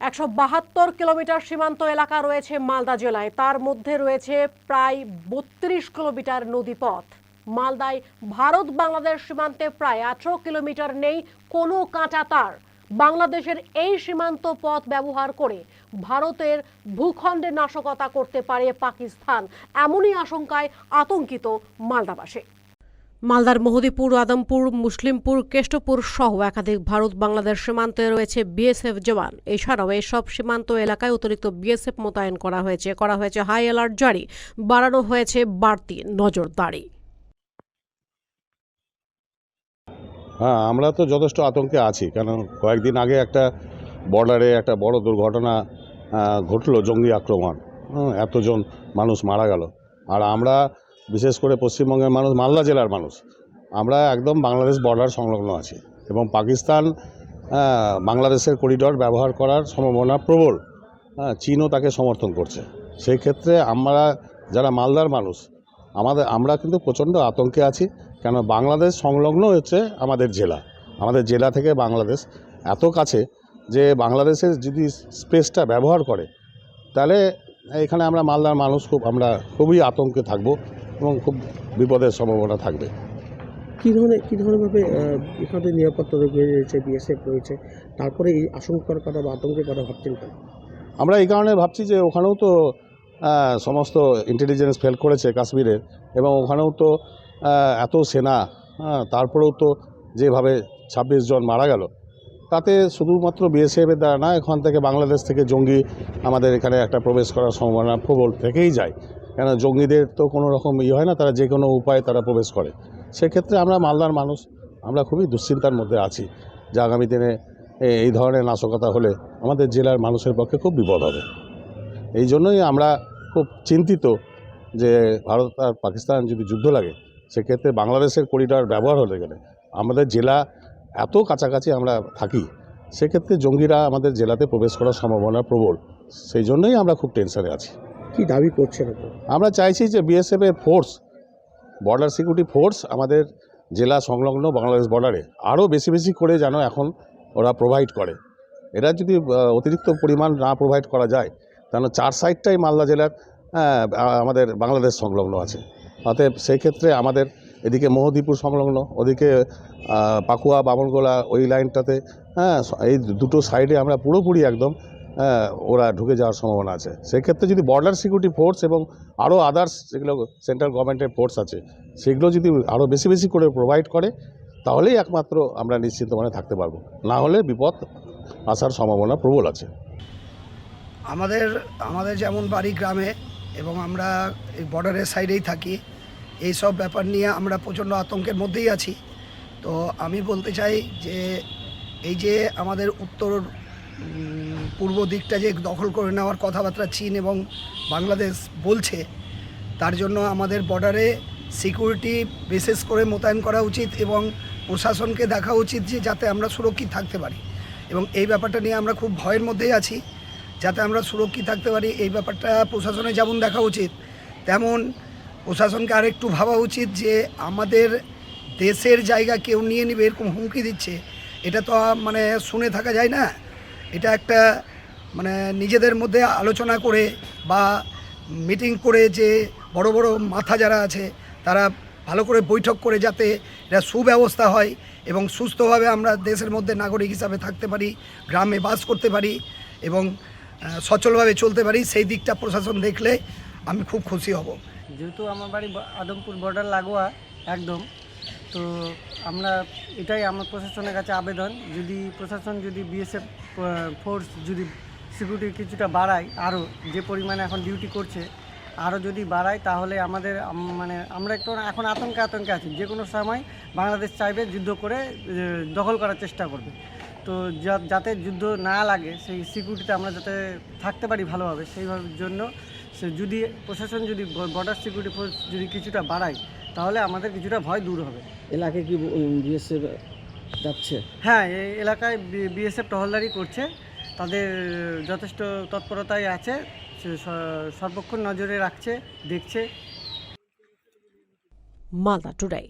একশো বাহাত্তর কিলোমিটার সীমান্ত এলাকা রয়েছে মালদা জেলায়। তার মধ্যে রয়েছে প্রায় বত্রিশ কিলোমিটার নদীপথ। মালদায় ভারত বাংলাদেশ সীমান্তে প্রায় আঠারো কিলোমিটার নেই, কোনো কাঁটা তার। বাংলাদেশের এই সীমান্ত পথ ব্যবহার করে ভারতের ভূখণ্ডে নাশকতা করতে পারে পাকিস্তান। এমনই আশঙ্কায় আতঙ্কিত মালদাবাসী। মালদার মহদিপুর, আদমপুর, মুসলিমপুর, কেষ্টপুর সহ একাধিক ভারত বাংলাদেশ সীমান্তে রয়েছে বিএসএফ জওয়ান। এছাড়াও এসব সীমান্ত এলাকায় অতিরিক্ত বিএসএফ মোতায়েন করা হয়েছে। করা হয়েছে হাই অ্যালার্ট জারি, বাড়ানো হয়েছে বাড়তি নজরদারি। হ্যাঁ আমরা তো যথেষ্ট আতঙ্কে আছি, কারণ কয়েকদিন আগে একটা বর্ডারে একটা বড় দুর্ঘটনা ঘটলো জঙ্গি আক্রমণ। এতজন মানুষ মারা গেল। আর আমরা বিশেষ করে পশ্চিমবঙ্গের মানুষ, মালদা জেলার মানুষ। আমরা একদম বাংলাদেশ বর্ডার সংলগ্ন আছি এবং পাকিস্তান বাংলাদেশের করিডর ব্যবহার করার সম্ভাবনা প্রবল। হ্যাঁ চীনও তাকে সমর্থন করছে। সেই ক্ষেত্রে আমরা যারা মালদার মানুষ, আমাদের, আমরা কিন্তু প্রচণ্ড আতঙ্কে আছি কেন বাংলাদেশ সংলগ্ন হচ্ছে আমাদের জেলা। আমাদের জেলা থেকে বাংলাদেশ এত কাছে যে বাংলাদেশের যদি স্পেসটা ব্যবহার করে, তাহলে এখানে আমরা মালদার মানুষ খুব, আমরা খুবই আতঙ্কে থাকব। এবং খুব বিপদের সম্ভাবনা থাকবে। কী ধরনের কী ধরনেরভাবে এখানে নিরাপত্তা রয়েছে বিএসএফ রয়েছে তারপরে এই আশঙ্কার কথা বা আতঙ্কের কথা ভাবছেন কেন? আমরা এই কারণে ভাবছি যে ওখানেও তো সমস্ত ইন্টেলিজেন্স ফেল করেছে কাশ্মীরের এবং ওখানেও তো এত সেনা হ্যাঁ তারপরেও তো যেভাবে ছাব্বিশ জন মারা গেল তাতে শুধুমাত্র বিএসএফের দ্বারা না এখান থেকে বাংলাদেশ থেকে জঙ্গি আমাদের এখানে একটা প্রবেশ করার সম্ভাবনা প্রবল থেকেই যায়। কেন জঙ্গিদের তো কোনো রকম ইয়ে হয় না, তারা যে কোনো উপায়ে তারা প্রবেশ করে। সেক্ষেত্রে আমরা মালদার মানুষ, আমরা খুবই দুশ্চিন্তার মধ্যে আছি যে আগামী দিনে এই ধরনের নাশকতা হলে আমাদের জেলার মানুষের পক্ষে খুব বিপদ হবে। এই জন্যই আমরা খুব চিন্তিত যে ভারত আর পাকিস্তান যদি যুদ্ধ লাগে, সেক্ষেত্রে বাংলাদেশের করিডর ব্যবহার হতে গেলে আমাদের জেলা এত কাছাকাছি আমরা থাকি, সেক্ষেত্রে জঙ্গিরা আমাদের জেলাতে প্রবেশ করার সম্ভাবনা প্রবল। সেই জন্যই আমরা খুব টেনশনে আছি। কি দাবি করছেন আমরা চাইছি যে বিএসএফ এর ফোর্স বর্ডার সিকিউরিটি ফোর্স আমাদের জেলা সংলগ্ন বাংলাদেশ বর্ডারে আরও বেশি বেশি করে যেন এখন ওরা প্রোভাইড করে। এরা যদি অতিরিক্ত পরিমাণ না প্রোভাইড করা যায়, তাহলে চার সাইডটাই মালদা জেলার আমাদের বাংলাদেশ সংলগ্ন আছে। অতএব সেই ক্ষেত্রে আমাদের এদিকে মোহদীপুর সংলগ্ন, ওদিকে পাকুয়া, বামনগোলা ওই লাইনটাতে হ্যাঁ এই দুটো সাইডে আমরা পুরোপুরি একদম ওরা ঢুকে যাওয়ার সম্ভাবনা আছে। সেক্ষেত্রে যদি বর্ডার সিকিউরিটি ফোর্স এবং আরও আদার্স যেগুলো সেন্ট্রাল গভর্নমেন্টের ফোর্স আছে, সেগুলো যদি আরও বেশি বেশি করে প্রোভাইড করে, তাহলেই একমাত্র আমরা নিশ্চিন্ত মনে থাকতে পারব। না হলে বিপদ আসার সম্ভাবনা প্রবল আছে। আমাদের আমাদের যেমন বাড়ি গ্রামে এবং আমরা এই বর্ডারের সাইডেই থাকি, এই সব ব্যাপার নিয়ে আমরা প্রচণ্ড আতঙ্কের মধ্যেই আছি। তো আমি বলতে চাই যে, এই যে আমাদের উত্তর পূর্ব দিকটা যে দখল করে নেওয়ার কথাবার্তা চীন এবং বাংলাদেশ বলছে, তার জন্য আমাদের বর্ডারে সিকিউরিটি বিশেষ করে মোতায়েন করা উচিত এবং প্রশাসনকে দেখা উচিত যে যাতে আমরা সুরক্ষিত থাকতে পারি। এবং এই ব্যাপারটা নিয়ে আমরা খুব ভয়ের মধ্যেই আছি, যাতে আমরা সুরক্ষিত থাকতে পারি, এই ব্যাপারটা প্রশাসনে যেমন দেখা উচিত, তেমন প্রশাসনকে আরেকটু ভাবা উচিত যে আমাদের দেশের জায়গা কেউ নিয়ে নেবে, এরকম হুমকি দিচ্ছে। এটা তো মানে শুনে থাকা যায় না। এটা একটা মানে নিজেদের মধ্যে আলোচনা করে বা মিটিং করে যে বড় বড় মাথা যারা আছে, তারা ভালো করে বৈঠক করে যাতে এটা সুব্যবস্থা হয় এবং সুস্থভাবে আমরা দেশের মধ্যে নাগরিক হিসাবে থাকতে পারি, গ্রামে বাস করতে পারি এবং সচলভাবে চলতে পারি, সেই দিকটা প্রশাসন দেখলে আমি খুব খুশি হব। যেহেতু আমার বাড়ি আদমপুর বর্ডার লাগোয়া একদম, তো আমরা এটাই আমার প্রশাসনের কাছে আবেদন। যদি প্রশাসন যদি বিএসএফ ফোর্স যদি সিকিউরিটি কিছুটা বাড়ায় আরও যে পরিমাণে এখন ডিউটি করছে আরও যদি বাড়ায়, তাহলে আমাদের মানে আমরা একটু এখন আতঙ্কে আতঙ্কে আছি। যে কোনো সময় বাংলাদেশ চাইবে যুদ্ধ করে দখল করার চেষ্টা করবে। তো যাতে যুদ্ধ না লাগে, সেই সিকিউরিটিতে আমরা যাতে থাকতে পারি ভালোভাবে, সেইভাবে জন্য সে যদি প্রশাসন যদি বর্ডার সিকিউরিটি ফোর্স যদি কিছুটা বাড়ায়, তাহলে আমাদের কিছুটা ভয় দূর হবে। এলাকায় কি বিএসএফ যাচ্ছে। হ্যাঁ এই এলাকায় বিএসএফ টহলদারি করছে। তাদের যথেষ্ট তৎপরতায় আছে সর্বক্ষণ নজরে রাখছে দেখছে। মালদা টুডে।